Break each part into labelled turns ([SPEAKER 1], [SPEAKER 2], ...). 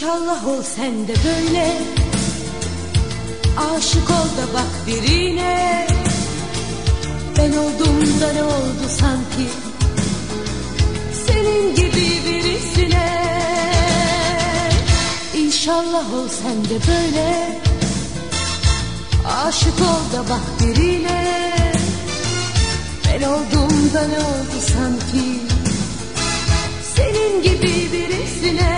[SPEAKER 1] İnşallah ol sen de böyle. Aşık ol da bak birine. Ben oldum da ne oldu sanki? Senin gibi birisine. İnşallah ol sen de böyle. Aşık ol da bak birine. Ben oldum da ne oldu sanki? Senin gibi birisine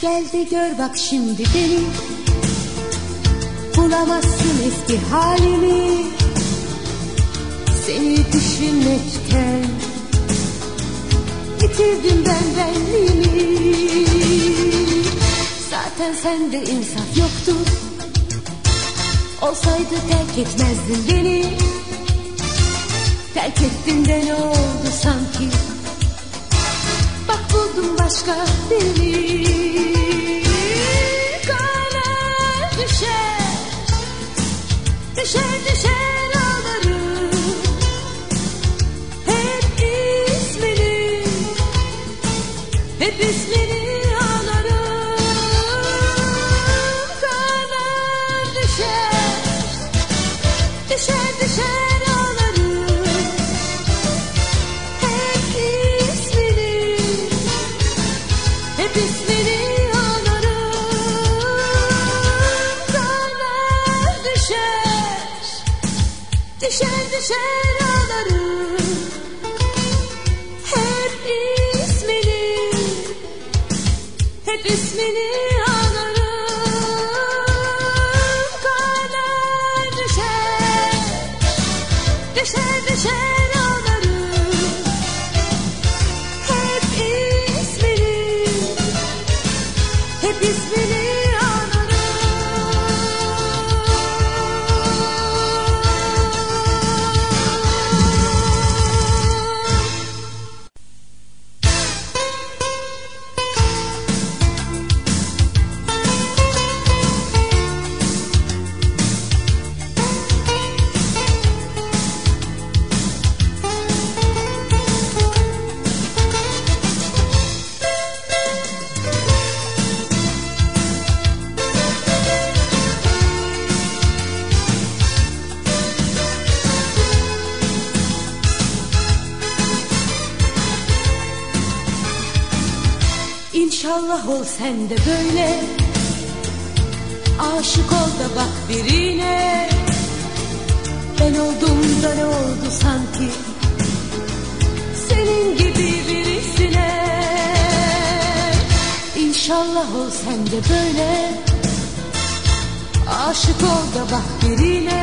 [SPEAKER 1] Gel de gör bak şimdi beni. Bulamazsın eski halimi. Seni düşünmekten Bitirdim ben benliğimi. Zaten sende insaf yoktu. Olsaydı terk etmezdin beni. Terk ettin de ne oldu sanki buldum başka birini Kanar düşer Düşer düşer ağlarım. Hep ismini Hep ismini Hep ismini anarım. Kanar düşer. Düşer düşer ağlarım Hep ismini Hep ismini İnşallah ol sen de böyle. Aşık ol da bak birine. Ben oldum da ne oldu sanki? Senin gibi birisine. İnşallah ol sen de böyle. Aşık ol da bak birine